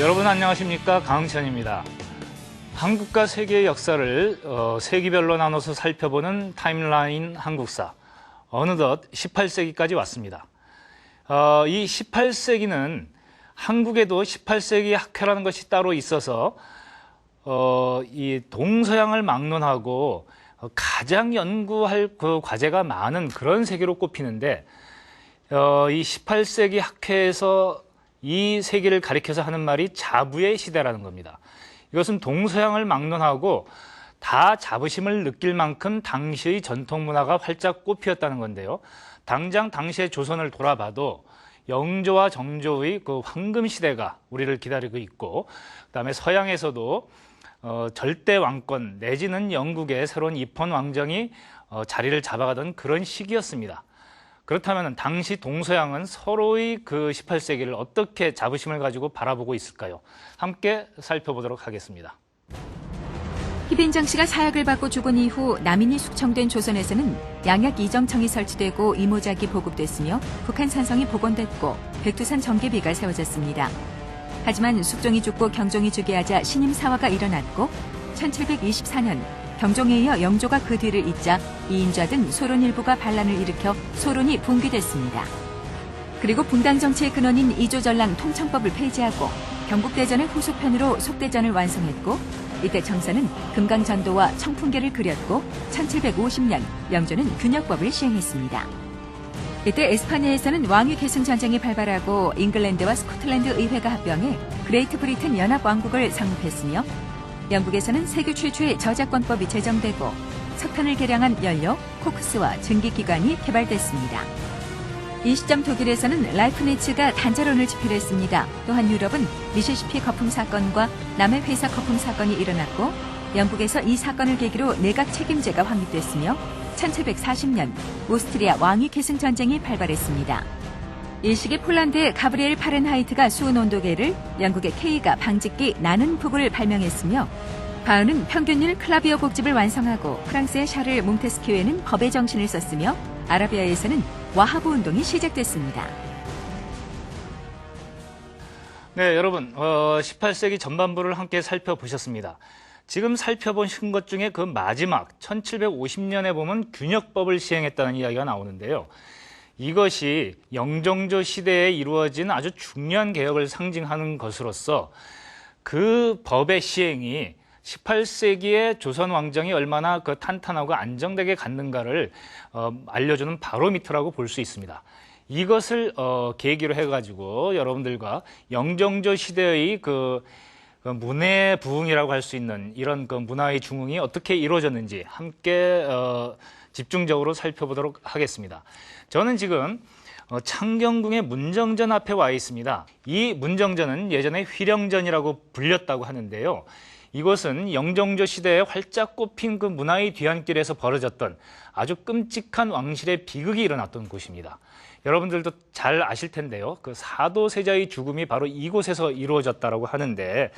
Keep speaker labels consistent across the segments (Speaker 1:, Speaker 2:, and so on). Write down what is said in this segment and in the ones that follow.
Speaker 1: 여러분 안녕하십니까 강흥천입니다. 한국과 세계의 역사를 어, 세기별로 나눠서 살펴보는 타임라인 한국사 어느덧 18세기까지 왔습니다. 어, 이 18세기는 한국에도 18세기 학회라는 것이 따로 있어서 어, 이 동서양을 막론하고 어, 가장 연구할 그 과제가 많은 그런 세계로 꼽히는데 어, 이 18세기 학회에서 이 세계를 가리켜서 하는 말이 자부의 시대라는 겁니다. 이것은 동서양을 막론하고 다 자부심을 느낄 만큼 당시의 전통 문화가 활짝 꽃피었다는 건데요. 당장 당시의 조선을 돌아봐도 영조와 정조의 그 황금 시대가 우리를 기다리고 있고, 그다음에 서양에서도 어, 절대 왕권 내지는 영국의 새로운 입헌 왕정이 어, 자리를 잡아가던 그런 시기였습니다. 그렇다면 당시 동서양은 서로의 그 18세기를 어떻게 자부심을 가지고 바라보고 있을까요? 함께 살펴보도록 하겠습니다.
Speaker 2: 희빈정 씨가 사약을 받고 죽은 이후 남인이 숙청된 조선에서는 양약 이정청이 설치되고 이모작이 보급됐으며 북한 산성이 복원됐고 백두산 전개비가 세워졌습니다. 하지만 숙종이 죽고 경종이 즉위하자 신임 사화가 일어났고 1724년 경종에 이어 영조가 그 뒤를 잇자 이인좌 등 소론 일부가 반란을 일으켜 소론이 붕괴됐습니다. 그리고 분당 정치의 근원인 이조전랑 통청법을 폐지하고 경국대전의 후속편으로 속대전을 완성했고 이때 청사는 금강전도와 청풍계를 그렸고 1750년 영조는 균역법을 시행했습니다. 이때 에스파니아에서는 왕위 계승 전쟁이 발발하고 잉글랜드와 스코틀랜드 의회가 합병해 그레이트 브리튼 연합 왕국을 성립했으며 영국에서는 세계 최초의 저작권법이 제정되고 석탄을 개량한 연료, 코크스와 증기기관이 개발됐습니다. 이 시점 독일에서는 라이프니츠가 단자론을 집필했습니다. 또한 유럽은 미시시피 거품 사건과 남해 회사 거품 사건이 일어났고 영국에서 이 사건을 계기로 내각 책임제가 확립됐으며 1740년 오스트리아 왕위 계승 전쟁이 발발했습니다. 이 시기 폴란드의 가브리엘 파렌하이트가 수온 온도계를 영국의 K가 방직기 나는 북을 발명했으며 바흐는 평균율 클라비어 곡집을 완성하고 프랑스의 샤를 몽테스키웨는 법의 정신을 썼으며 아라비아에서는 와하브 운동이 시작됐습니다.
Speaker 1: 네, 여러분, 어, 18세기 전반부를 함께 살펴보셨습니다. 지금 살펴보신 것 중에 그 마지막 1750년에 보면 균역법을 시행했다는 이야기가 나오는데요. 이것이 영정조 시대에 이루어진 아주 중요한 개혁을 상징하는 것으로서 그 법의 시행이 18세기의 조선 왕정이 얼마나 그 탄탄하고 안정되게 갔는가를 어, 알려주는 바로미터라고 볼 수 있습니다. 이것을 어, 계기로 해가지고 여러분들과 영정조 시대의 그, 그 문해 부흥이라고 할 수 있는 이런 그 문화의 중흥이 어떻게 이루어졌는지 함께 어, 집중적으로 살펴보도록 하겠습니다. 저는 지금 어, 창경궁의 문정전 앞에 와 있습니다. 이 문정전은 예전에 휘령전이라고 불렸다고 하는데요. 이곳은 영정조 시대에 활짝 꼽힌 그 문화의 뒤안길에서 벌어졌던 아주 끔찍한 왕실의 비극이 일어났던 곳입니다. 여러분들도 잘 아실 텐데요. 그 사도세자의 죽음이 바로 이곳에서 이루어졌다고 하는데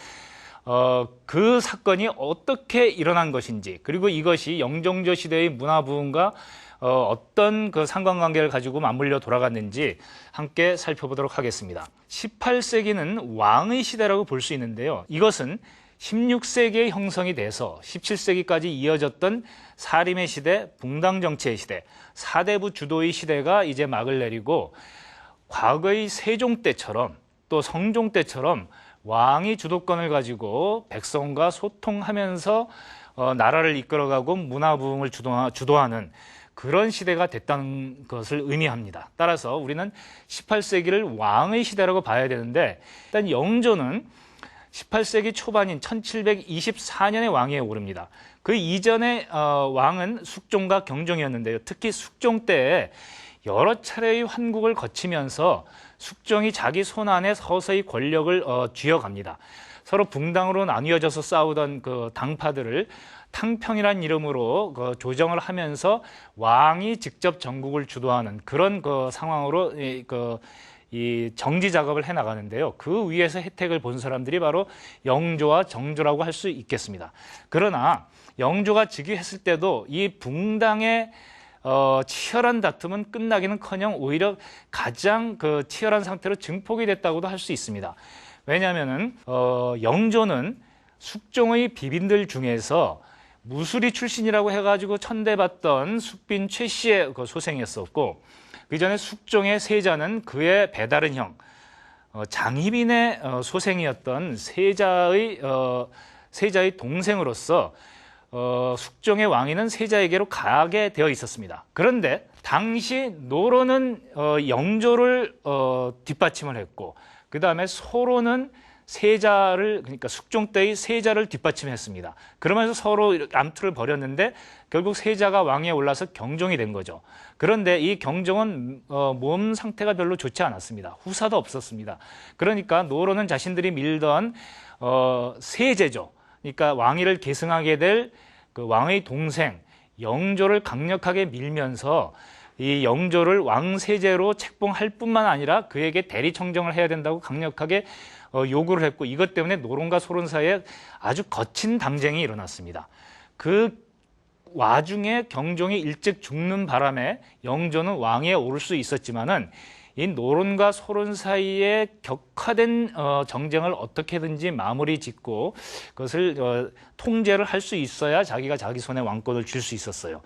Speaker 1: 어, 그 사건이 어떻게 일어난 것인지 그리고 이것이 영정조 시대의 문화 부흥과 어, 어떤 그 상관관계를 가지고 맞물려 돌아갔는지 함께 살펴보도록 하겠습니다. 18세기는 왕의 시대라고 볼 수 있는데요. 이것은 16세기에 형성이 돼서 17세기까지 이어졌던 사림의 시대, 붕당 정치의 시대, 사대부 주도의 시대가 이제 막을 내리고 과거의 세종 때처럼 또 성종 때처럼 왕이 주도권을 가지고 백성과 소통하면서 어, 나라를 이끌어가고 문화 부흥을 주도하는 그런 시대가 됐다는 것을 의미합니다. 따라서 우리는 18세기를 왕의 시대라고 봐야 되는데 일단 영조는 18세기 초반인 1724년에 왕위에 오릅니다. 그 이전의 어, 왕은 숙종과 경종이었는데요. 특히 숙종 때 여러 차례의 환국을 거치면서 숙종이 자기 손안에 서서히 권력을 어, 쥐어갑니다. 서로 붕당으로 나뉘어져서 싸우던 그 당파들을 탕평이란 이름으로 그 조정을 하면서 왕이 직접 전국을 주도하는 그런 그 상황으로 이, 그, 이 정지 작업을 해 나가는데요. 그 위에서 혜택을 본 사람들이 바로 영조와 정조라고 할 수 있겠습니다. 그러나 영조가 즉위했을 때도 이 붕당의 어, 치열한 다툼은 끝나기는커녕 오히려 가장 그 치열한 상태로 증폭이 됐다고도 할 수 있습니다. 왜냐하면은 어, 영조는 숙종의 비빈들 중에서 무수리 출신이라고 해가지고 천대받던 숙빈 최 씨의 그 소생이었었고 그 전에 숙종의 세자는 그의 배다른 형 어, 장희빈의 어, 소생이었던 세자의 어, 세자의 동생으로서 어, 숙종의 왕위는 세자에게로 가게 되어 있었습니다. 그런데 당시 노로는 어, 영조를 어, 뒷받침을 했고 그 다음에 소로는 세자를 그러니까 숙종 때의 세자를 뒷받침했습니다. 그러면서 서로 암투를 벌였는데 결국 세자가 왕위에 올라서 경종이 된 거죠. 그런데 이 경종은 어, 몸 상태가 별로 좋지 않았습니다. 후사도 없었습니다. 그러니까 노로는 자신들이 밀던 어, 세제죠. 그러니까 왕위를 계승하게 될 그 왕의 동생 영조를 강력하게 밀면서 이 영조를 왕세제로 책봉할 뿐만 아니라 그에게 대리 청정을 해야 된다고 강력하게 어, 요구를 했고 이것 때문에 노론과 소론 사이에 아주 거친 당쟁이 일어났습니다. 그 와중에 경종이 일찍 죽는 바람에 영조는 왕위에 오를 수 있었지만은 이 노론과 소론 사이에 격화된 어, 정쟁을 어떻게든지 마무리 짓고 그것을 어, 통제를 할 수 있어야 자기가 자기 손에 왕권을 줄 수 있었어요.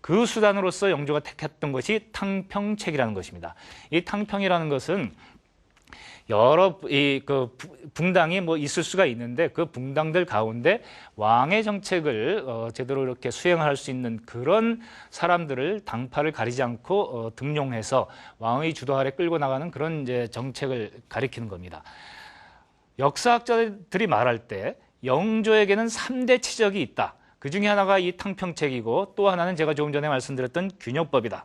Speaker 1: 그 수단으로서 영조가 택했던 것이 탕평책이라는 것입니다. 이 탕평이라는 것은 여러 이 그 붕당이 뭐 있을 수가 있는데 그 붕당들 가운데 왕의 정책을 어, 제대로 이렇게 수행할 수 있는 그런 사람들을 당파를 가리지 않고 어, 등용해서 왕의 주도 아래 끌고 나가는 그런 이제 정책을 가리키는 겁니다. 역사학자들이 말할 때 영조에게는 삼대 치적이 있다. 그 중에 하나가 이 탕평책이고 또 하나는 제가 조금 전에 말씀드렸던 균역법이다.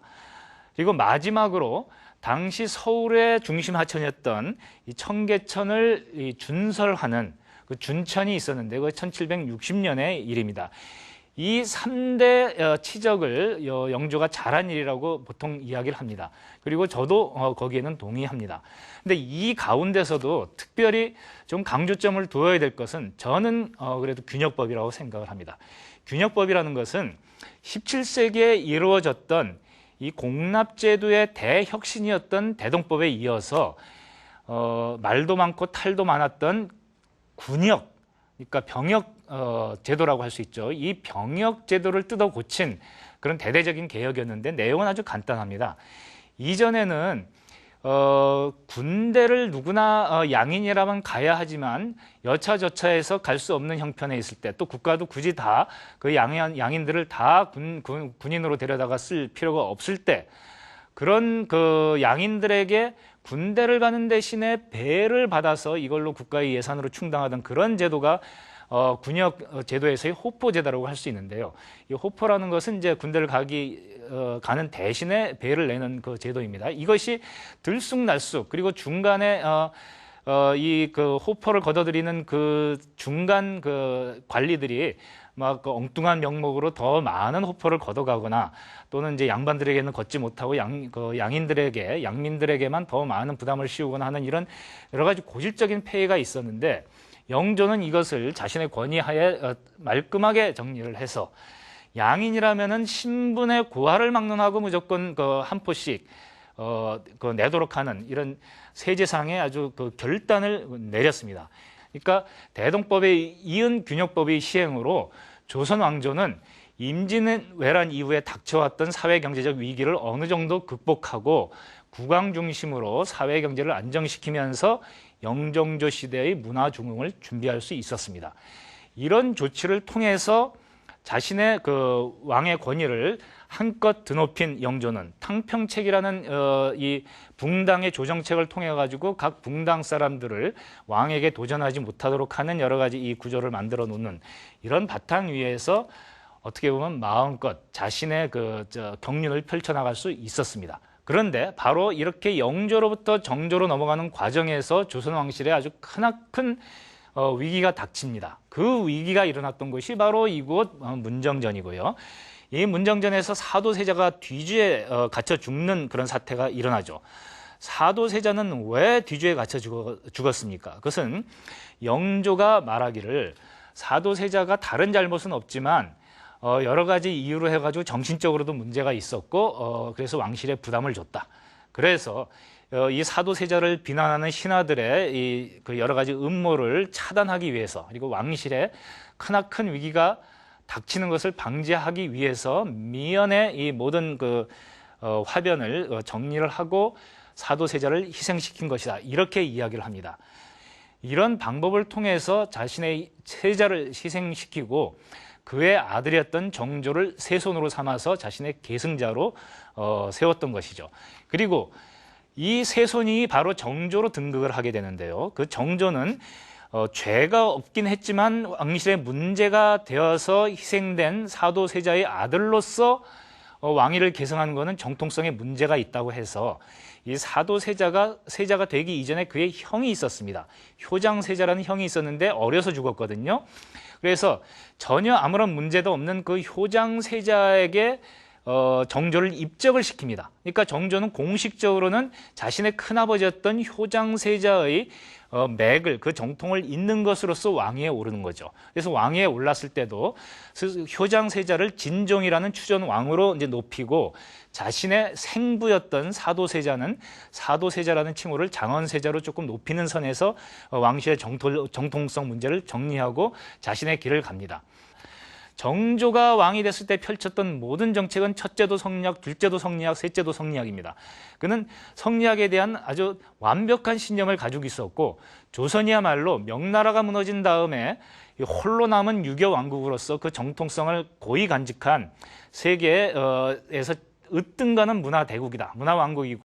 Speaker 1: 그리고 마지막으로 당시 서울의 중심 하천이었던 이 청계천을 이 준설하는 그 준천이 있었는데 그 1760년의 일입니다. 이 3대 어, 치적을 여- 영조가 잘한 일이라고 보통 이야기를 합니다. 그리고 저도 어, 거기에는 동의합니다. 근데 이 가운데서도 특별히 좀 강조점을 두어야 될 것은 저는 어, 그래도 균역법이라고 생각을 합니다. 균역법이라는 것은 17세기에 이루어졌던 이 공납제도의 대혁신이었던 대동법에 이어서 어, 말도 많고 탈도 많았던 군역, 그러니까 병역 어, 제도라고 할 수 있죠. 이 병역 제도를 뜯어 고친 그런 대대적인 개혁이었는데 내용은 아주 간단합니다. 이전에는 어, 군대를 누구나 어, 양인이라면 가야 하지만 여차저차해서 갈 수 없는 형편에 있을 때 또 국가도 굳이 다 그 양인, 양인들을 다 군, 군, 군인으로 데려다가 쓸 필요가 없을 때 그런 그 양인들에게 군대를 가는 대신에 배를 받아서 이걸로 국가의 예산으로 충당하던 그런 제도가 어, 군역 어, 제도에서의 호포 제도라고 할 수 있는데요. 이 호포라는 것은 이제 군대를 가기 어, 가는 대신에 배를 내는 그 제도입니다. 이것이 들쑥날쑥 그리고 중간에 어, 어, 이 그 호포를 걷어들이는 그 중간 그 관리들이 막 그 엉뚱한 명목으로 더 많은 호포를 걷어가거나 또는 이제 양반들에게는 걷지 못하고 양, 그 양인들에게 양민들에게만 더 많은 부담을 씌우거나 하는 이런 여러 가지 고질적인 폐해가 있었는데 영조는 이것을 자신의 권위하에 어, 말끔하게 정리를 해서 양인이라면은 신분의 고하를 막론하고 무조건 그 한 포씩 어, 그 내도록 하는 이런 세제상의 아주 그 결단을 내렸습니다. 그러니까 대동법에 이은 균역법의 시행으로 조선 왕조는 임진 왜란 이후에 닥쳐왔던 사회 경제적 위기를 어느 정도 극복하고 국왕 중심으로 사회 경제를 안정시키면서 영정조 시대의 문화 중흥을 준비할 수 있었습니다. 이런 조치를 통해서 자신의 그 왕의 권위를 한껏 드높인 영조는 탕평책이라는 어, 이 붕당의 조정책을 통해 가지고 각 붕당 사람들을 왕에게 도전하지 못하도록 하는 여러 가지 이 구조를 만들어 놓는 이런 바탕 위에서 어떻게 보면 마음껏 자신의 그 저, 경륜을 펼쳐 나갈 수 있었습니다. 그런데 바로 이렇게 영조로부터 정조로 넘어가는 과정에서 조선 왕실에 아주 크나큰 어, 위기가 닥칩니다. 그 위기가 일어났던 것이 바로 이곳 어, 문정전이고요. 이 문정전에서 사도세자가 뒤주에 어, 갇혀 죽는 그런 사태가 일어나죠. 사도세자는 왜 뒤주에 갇혀 죽었습니까? 그것은 영조가 말하기를 사도세자가 다른 잘못은 없지만 어, 여러 가지 이유로 해가지고 정신적으로도 문제가 있었고 어, 그래서 왕실에 부담을 줬다. 그래서 어, 이 사도세자를 비난하는 신하들의 이 그 여러 가지 음모를 차단하기 위해서 그리고 왕실에 크나큰 위기가 닥치는 것을 방지하기 위해서 미연의 이 모든 그 어, 화변을 어, 정리를 하고 사도세자를 희생시킨 것이다 이렇게 이야기를 합니다. 이런 방법을 통해서 자신의 세자를 희생시키고 그의 아들이었던 정조를 세 손으로 삼아서 자신의 계승자로 어, 세웠던 것이죠. 그리고 이 세 손이 바로 정조로 등극을 하게 되는데요. 그 정조는 어, 죄가 없긴 했지만 왕실에 문제가 되어서 희생된 사도세자의 아들로서 어, 왕위를 계승하는 것은 정통성에 문제가 있다고 해서 이 사도세자가 세자가 되기 이전에 그의 형이 있었습니다. 효장세자라는 형이 있었는데 어려서 죽었거든요. 그래서 전혀 아무런 문제도 없는 그 효장 세자에게 어, 정조를 입적을 시킵니다. 그러니까 정조는 공식적으로는 자신의 큰아버지였던 효장세자의 어, 맥을 그 정통을 잇는 것으로서 왕위에 오르는 거죠. 그래서 왕위에 올랐을 때도 스- 효장세자를 진종이라는 추전 왕으로 이제 높이고 자신의 생부였던 사도세자는 사도세자라는 칭호를 장원세자로 조금 높이는 선에서 어, 왕실의 정토, 정통성 문제를 정리하고 자신의 길을 갑니다. 정조가 왕이 됐을 때 펼쳤던 모든 정책은 첫째도 성리학, 둘째도 성리학, 셋째도 성리학입니다. 그는 성리학에 대한 아주 완벽한 신념을 가지고 있었고 조선이야말로 명나라가 무너진 다음에 이 홀로 남은 유교 왕국으로서 그 정통성을 고이 간직한 세계에서 으뜸가는 문화 대국이다, 문화 왕국이고.